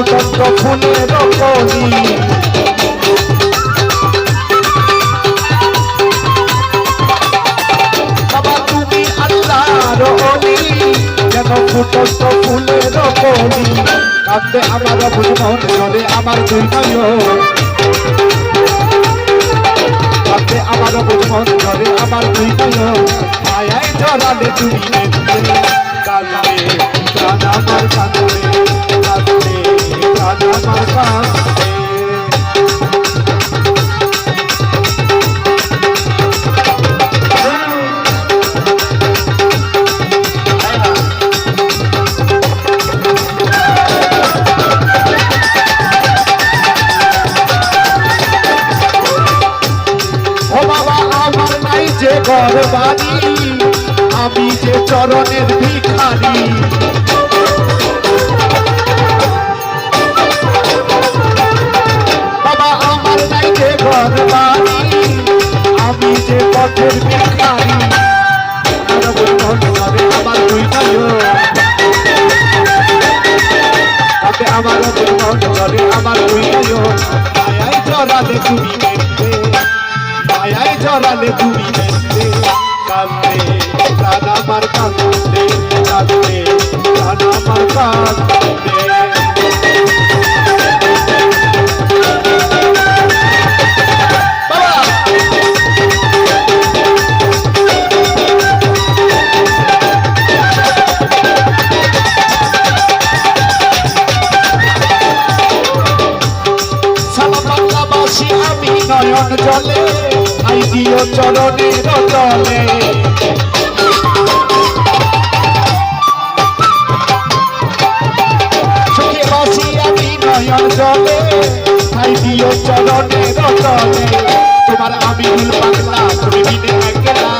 ফুটন্ত ফুলের কলি বাবা তুমি আল্লাহর অলি যেন ফুটন্ত ফুলের কলি কাঁদতে আমার বুঝমন চলে আমার দুই নয়ন কাঁদতে আমার বুঝমন চলে আমার দুই নয়ন মায়ায় জড়ালে তুমি নাই যে ঘর বাড়ি আমি যে চরণের ভিখারি। বাবা, আমার নাই যে ঘর বাড়ি আমি যে পথের ভিখারি। আমার দুই আমার করে আমার দুই মায়ায় জড়ালে তুমি মায়ায় জড়ালে তুমি আমার কান্দে কান্দে প্রাণ আমার আমি নয়ন জলে আই দিও চরণের জলে। নয়ন জলে আই দিও চরণের জলে তোমার আমি বাংলা তুমি বিনে একলা।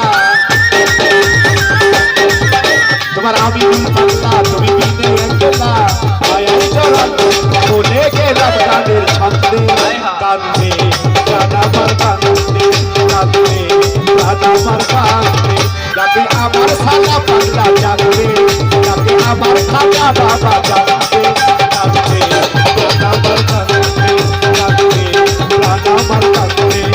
তোমার আমি বাংলা তুমি বিনে চরণ আমার খাজা বাবা জানবে কাকুরে রাধা আমার কাকুরে রাধা আমার কাকুরে